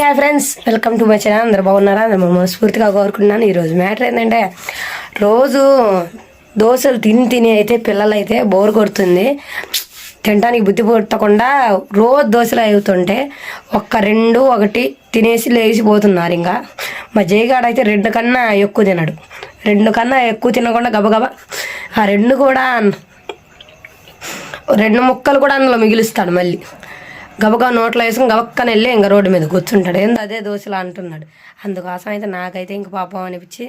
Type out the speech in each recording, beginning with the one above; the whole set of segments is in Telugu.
Hi friends welcome to my channel. అందరు బాగున్నారా? నేను మనస్ఫూర్తిగా కోరుకుంటున్నాను. ఈరోజు మ్యాటర్ ఏంటంటే రోజు దోశలు తిని తిని అయితే పిల్లలు అయితే బోర్ కొడుతుంది. తినడానికి బుద్ధి పుట్టకుండా రోజు దోశలు అవుతుంటే ఒక్క రెండు ఒకటి తినేసి లేచిపోతున్నారు ఇంకా. మా జయగాడు అయితే రెండు కన్నా ఎక్కువ తినడు. రెండు కన్నా ఎక్కువ తినకుండా గబగబా ఆ రెండు కూడా రెండు ముక్కలు కూడా అందులో మిగిలిస్తాడు మళ్ళీ. గబగా నోట్లో వేసుకుని గబక్కన వెళ్ళి ఇంకా రోడ్డు మీద కూర్చుంటాడు. ఏంది అదే దోశలా అంటున్నాడు. అందుకోసం అయితే నాకైతే ఇంక పాపం అనిపించి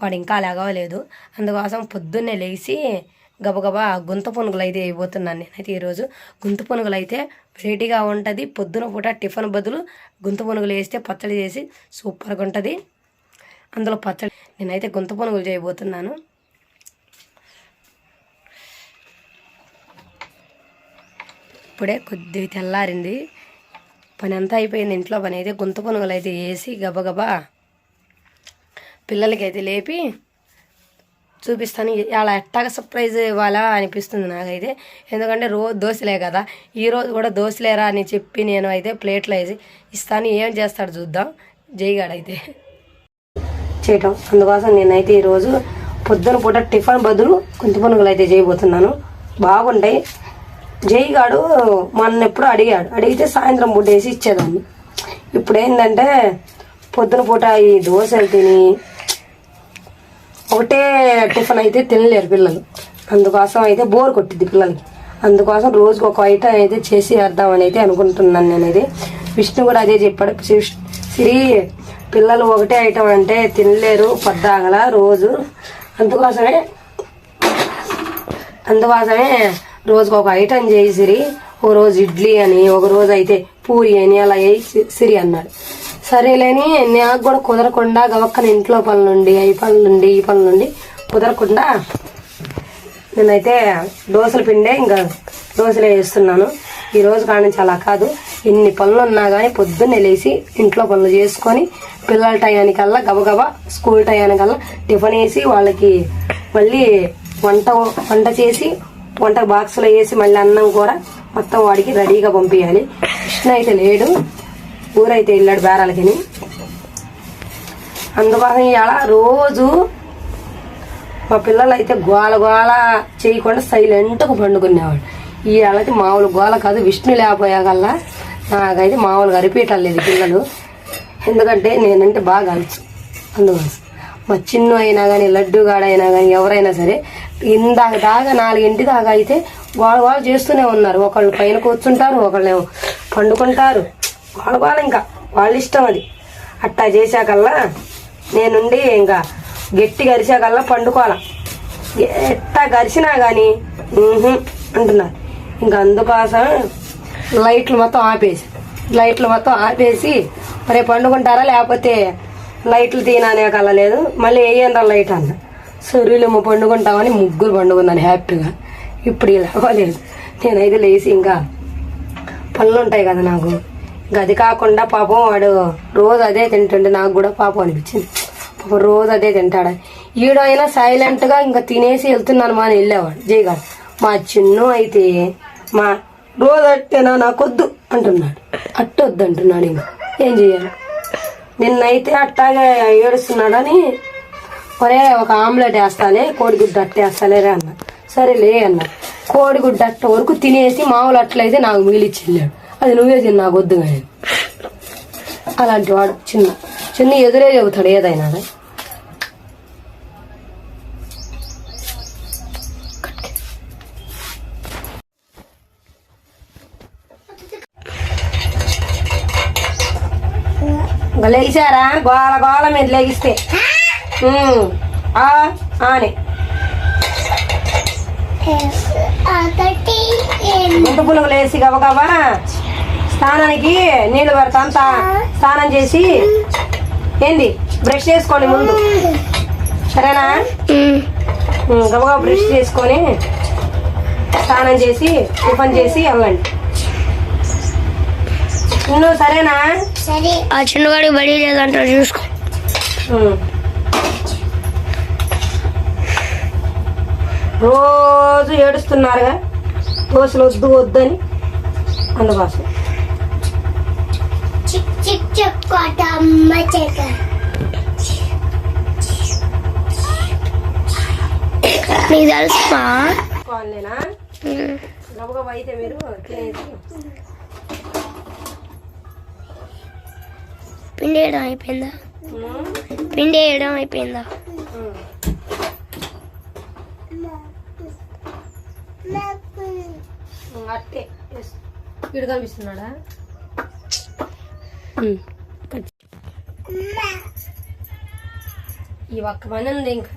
వాడు ఇంకా లేగవలేదు. అందుకోసం పొద్దున్నే లేచి గబగబా గుంత పునుగులు అయితే అయిపోతున్నాను నేనైతే ఈరోజు. గుంత పునుగులు అయితే వెరైటీగా ఉంటుంది. పొద్దున పూట టిఫిన్ బదులు గుంత పునుగులు వేస్తే పచ్చడి చేసి సూపర్గా ఉంటుంది. అందులో పచ్చడి నేనైతే గుంత పునుగులు చేయబోతున్నాను. ఇప్పుడే కొద్దిగా తెల్లారింది. పని అంతా అయిపోయింది. ఇంట్లో పని అయితే గుంత పునుగులు అయితే వేసి గబగబా పిల్లలకి అయితే లేపి చూపిస్తాను. అలా ఎట్టాగా సర్ప్రైజ్ ఇవ్వాలా అనిపిస్తుంది నాకైతే. ఎందుకంటే రోజు దోశలే కదా. ఈరోజు కూడా దోశలేరా అని చెప్పి నేను అయితే ప్లేట్లో వేసి ఇస్తాను. ఏం చేస్తాడు చూద్దాం. జైగాడైతే. చేయటం. అందుకోసం నేనైతే ఈరోజు పొద్దున పూట టిఫిన్ బదులు గుంత పునుగులు అయితే చేయబోతున్నాను. బాగుంటాయి. జైగాడు మన ఎప్పుడు అడిగాడు. అడిగితే సాయంత్రం పూట వేసి ఇచ్చేదాన్ని. ఇప్పుడు ఏంటంటే పొద్దున పూట ఈ దోశలు తిని ఒకటే టిఫిన్ అయితే తినలేరు పిల్లలు. అందుకోసం అయితే బోర్ కొట్టిద్ది పిల్లలకి. అందుకోసం రోజుకు ఒక ఐటమ్ అయితే చేసి వేద్దామని అయితే అనుకుంటున్నాను నేనైతే. విష్ణు కూడా అదే చెప్పాడు. శ్రీ సిరి పిల్లలు ఒకటే ఐటమ్ అంటే తినలేరు పొద్దాగల రోజు. అందుకోసమే అందుకోసమే రోజుకు ఒక ఐటమ్ చేసిరి ఓ రోజు ఇడ్లీ అని ఒక రోజు అయితే పూరి అని అలా వేయి సిరి అన్నాడు. సరేలేని నాకు కూడా కుదరకుండా గవక్కన ఇంట్లో పనులుండి ఈ పనులుండి ఈ పనులుండి కుదరకుండా నేనైతే దోశలు పిండే ఇంకా దోశలే వేస్తున్నాను ఈ రోజు కానీ అలా కాదు. ఎన్ని పనులు ఉన్నా కానీ పొద్దున్నే లేచి ఇంట్లో పనులు చేసుకొని పిల్లల టయానికల్లా గబగబా స్కూల్ టయానికల్లా టిఫిన్ వేసి వాళ్ళకి మళ్ళీ వంట వంట చేసి వంట బాక్స్లో వేసి మళ్ళీ అన్నం కూర మొత్తం వాడికి రెడీగా పంపించాలి కృష్ణ అయితే లేడు ఊరైతే వెళ్ళాడు బేరాలకి అందుకోసం ఇవాళ రోజు మా పిల్లలు అయితే గోల గోల చేయకుండా సైలెంట్గా పండుకునేవాడు. ఈ వాళ్ళకి మామూలు గోల కాదు విష్ణు లేకపోయాకల్లా నాకైతే మామూలుగా అరిపేయటలేదు పిల్లలు. ఎందుకంటే నేనంటే బాగా అలుచు అందుకోసం. మా చిన్న అయినా కానీ లడ్డు గాడైనా కానీ ఎవరైనా సరే ఇందాక దాకా నాలుగింటి దాకా అయితే వాళ్ళు వాళ్ళు చేస్తూనే ఉన్నారు. ఒకళ్ళు పైన కూర్చుంటారు ఒకళ్ళు పండుకుంటారు. వాళ్ళ వాళ్ళు ఇంకా వాళ్ళ ఇష్టం అది. అట్టా చేశాకల్లా నేనుండి ఇంకా గట్టి గరిచాకల్లా పండుకోవాల. ఎట్టా గరిచినా కానీ అంటున్నారు. ఇంకా అందుకోసం లైట్లు మొత్తం ఆపేసి. లైట్లు మొత్తం ఆపేసి మరి పండుకుంటారా లేకపోతే లైట్లు తీనానే కలలేదు మళ్ళీ వేయండి లైట్ అన్న. సొర్రీలేమో పండుకుంటామని ముగ్గురు పండుకున్నాను హ్యాపీగా. ఇప్పుడు ఇలా నేనైతే లేచి ఇంకా పళ్ళు ఉంటాయి కదా నాకు. ఇంకా అది కాకుండా పాపం వాడు రోజు అదే తింటుండే నాకు కూడా పాపం అనిపించింది. పాపం రోజు అదే తింటాడు. ఈడైనా సైలెంట్గా ఇంకా తినేసి వెళ్తున్నాను మా అని వెళ్ళేవాడు. జయగాడు మా చిన్ను అయితే మా రోజు అట్టేనా నాకొద్దు అంటున్నాడు. అట్టొద్దు అంటున్నాడు ఇంకా. ఏం చేయాలి? నిన్నైతే అట్టాగే ఏడుస్తున్నాడని ఒరే ఒక ఆమ్లెట్ వేస్తానే కోడిగుడ్డు అట్ట వేస్తాలే రే అన్న. సరేలే అన్న. కోడిగుడ్డు అట్ట వరకు తినేసి మామూలు అట్లయితే నాకు మిగిలిచ్చి వెళ్ళాడు అది నువ్వే తిని నాకు వద్దు కానీ అలాంటి వాడు చిన్న చిన్న ఎదురే చెబుతాడు ఏదైనా ఇంకా లేచారా? గోల గోల మీరు ఆ ఆనే గుంట పులుగులు వేసి గబగబా స్నానానికి నీళ్ళు పెడతాను తా- స్నానం చేసి ఏంది? బ్రష్ చేసుకోండి ముందు. సరేనా? ఉమ్, గబగబా బ్రష్ చేసుకొని స్నానం చేసి టిఫిన్ చేసి వెళ్ళండి నువ్వు సరేనా? సరే ఆ చిన్నవాడికి బడి లేదంటారు చూసుకో. రోజు ఏడుస్తున్నారుగా. దోశలు వద్దు వద్దని నీకు తెలుసా గబగబా అయితే మీరు తినేసి పిండి వేయడం అయిపోయిందా? పిండి వేయడం అయిపోయిందా? అట్టే ఎస్. వీడు కనిపిస్తున్నాడా. ఈ ఒక్క పని ఉంది ఇంకా.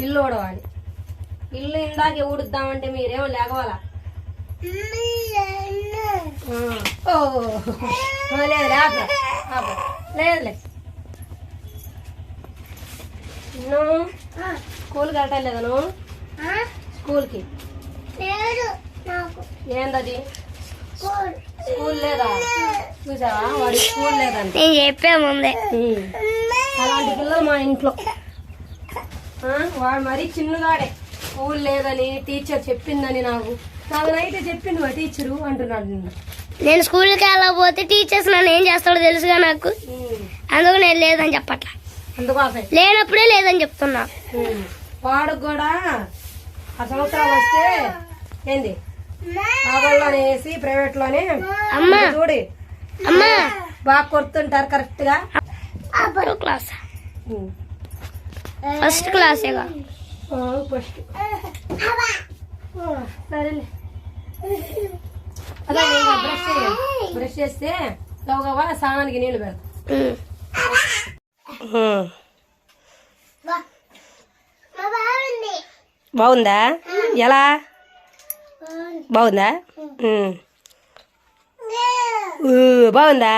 ఇల్లు ఊడవాలి. ఇల్లు ఇందాకే ఊడుద్దామంటే మీరేమో లేకవాలా లేదు లేదులే నువ్వు స్కూల్కి వెళ్ళటం నువ్వు? స్కూల్కి. లేదు. ఏందది? స్కూల్. లేదా? చూసావా? వాడి స్కూల్ లేదండి నేను చెప్పే ముందే. అలాంటి పిల్లలు మా ఇంట్లో. వాడు మరీ చిన్నగాడే. స్కూల్ లేదని టీచర్ చెప్పిందని నాకు. నాకు నైతే చెప్పింది మా టీచరు అంటున్నాడు నిన్న. నేను స్కూల్కి వెళ్ళకపోతే టీచర్స్ నన్ను ఏం చేస్తాడో తెలుసుగా నాకు. అందుకు నేను లేదని చెప్పట్లా. అందుకోసం లేనప్పుడే లేదని చెప్తున్నా. వాడు కూడా ఆ సంవత్సరం వస్తే ఏంది? ఆగల్లోనే వేసి ప్రైవేట్లోనే అమ్మా చూడు. అమ్మా. బాగా కొడుతుంటారు కరెక్ట్గా క్లాస్. ఫస్ట్ క్లాసేగా ఆ, ఫస్ట్. సరేలే. అదే బ్రష్ బ్రష్ చేస్తే గవగవా స్నానానికి నీళ్ళు పెడతా. బాగుందా? ఎలా? బాగుందా? బాగుందా?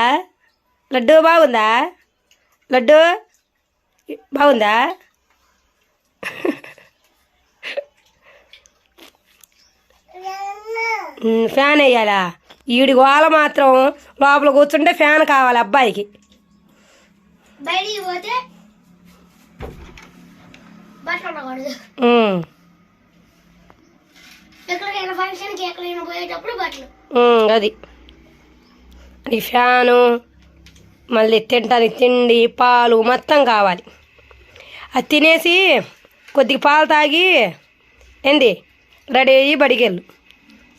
లడ్డు బాగుందా? లడ్డు? బాగుందా? ఫ్యాన్ వేయాలా? ఈడి గోల మాత్రం లోపల కూర్చుంటే ఫ్యాన్ కావాలి అబ్బాయికి. బయటికి పోతే ఎక్కడికైనా ఫంక్షన్కి ఎక్కడైనా పోయేటప్పుడు బట్టలు. అది. ఈ ఫ్యాను మళ్ళీ తింటానికి తిండి పాలు మొత్తం కావాలి. అది తినేసి కొద్దిగా పాలు తాగి ఏంది? రెడీ అయ్యి బడికి వెళ్ళు.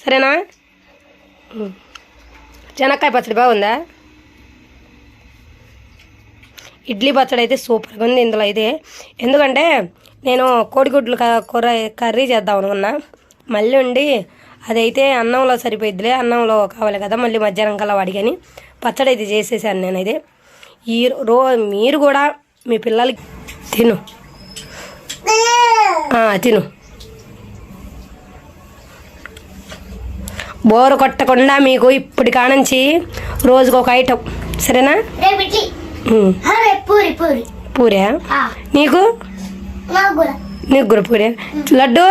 సరేనా? ఉమ్. శనక్కాయ పచ్చడి బాగుందా? ఇడ్లీ పచ్చడి అయితే సూపర్గా ఉంది ఇందులో అయితే. ఎందుకంటే నేను కోడిగుడ్లు కూర కర్రీ చేద్దాం అనుకున్నా. మళ్ళీ ఉండి అదైతే అన్నంలో సరిపోయిద్దిలే అన్నంలో కావాలి కదా మళ్ళీ మధ్యాహ్నం కల్లా వాడికని పచ్చడి అయితే చేసేసాను నేనైతే. ఈ రో మీరు కూడా మీ పిల్లలకి తిను. తిను. బోరు కొట్టకుండా మీకు ఇప్పటి కానుంచి రోజుకు ఒక ఐటమ్ సరేనా? పూరి పూరి. పూరా ఆ, నీకు? నాకు కూడా పూరే లడ్డు?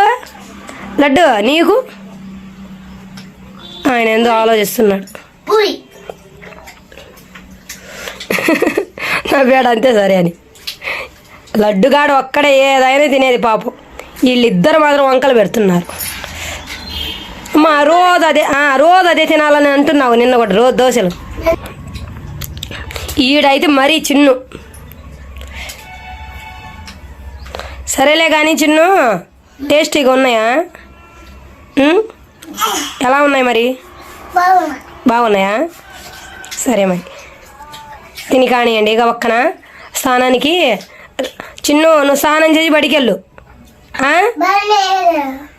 లడ్డు నీకు? ఆయన ఎంతో ఆలోచిస్తున్నాడు. నా పేడ అంతే సరే అని. లడ్డుగాడు ఒక్కడే ఏదైనా తినేది పాపం. వీళ్ళిద్దరు మాత్రం వంకలు పెడుతున్నారు. అమ్మా రోజు అదే ఆ, రోజు అదే తినాలని అంటున్నావు నిన్న కూడా రోజు దోశలు. ఈడైతే మరీ చిన్ను. సరేలే కానీ చిన్ను టేస్టీగా ఉన్నాయా? ఎలా ఉన్నాయి మరి? బాగున్నా. బాగున్నాయా? సరే మరి. తిని కానివ్వండి ఇక ఒక్కన? స్నానానికి చిన్ను నువ్వు స్నానం చేసి బడికి వెళ్ళు ఆ?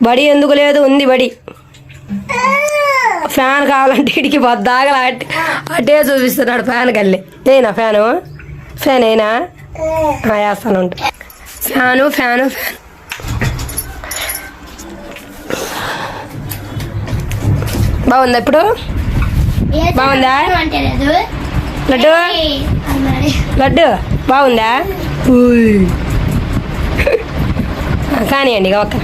బడి ఎందుకు లేదు? ఉంది బడి. ఫ్యాన్ కావాలంటే ఇడికి బద్దాగల అట్- అటే చూపిస్తున్నాడు ఫ్యాన్ కల్లి ఏనా ఫ్యాను? ఫ్యాన్ అయినా వేస్తాను ఫ్యాను ఫ్యాను ఫ్యాన్. బాగుందా ఇప్పుడు? బాగుందా? లడ్డు? లడ్డు? బాగుందా? కానివ్వండి ఒక్క.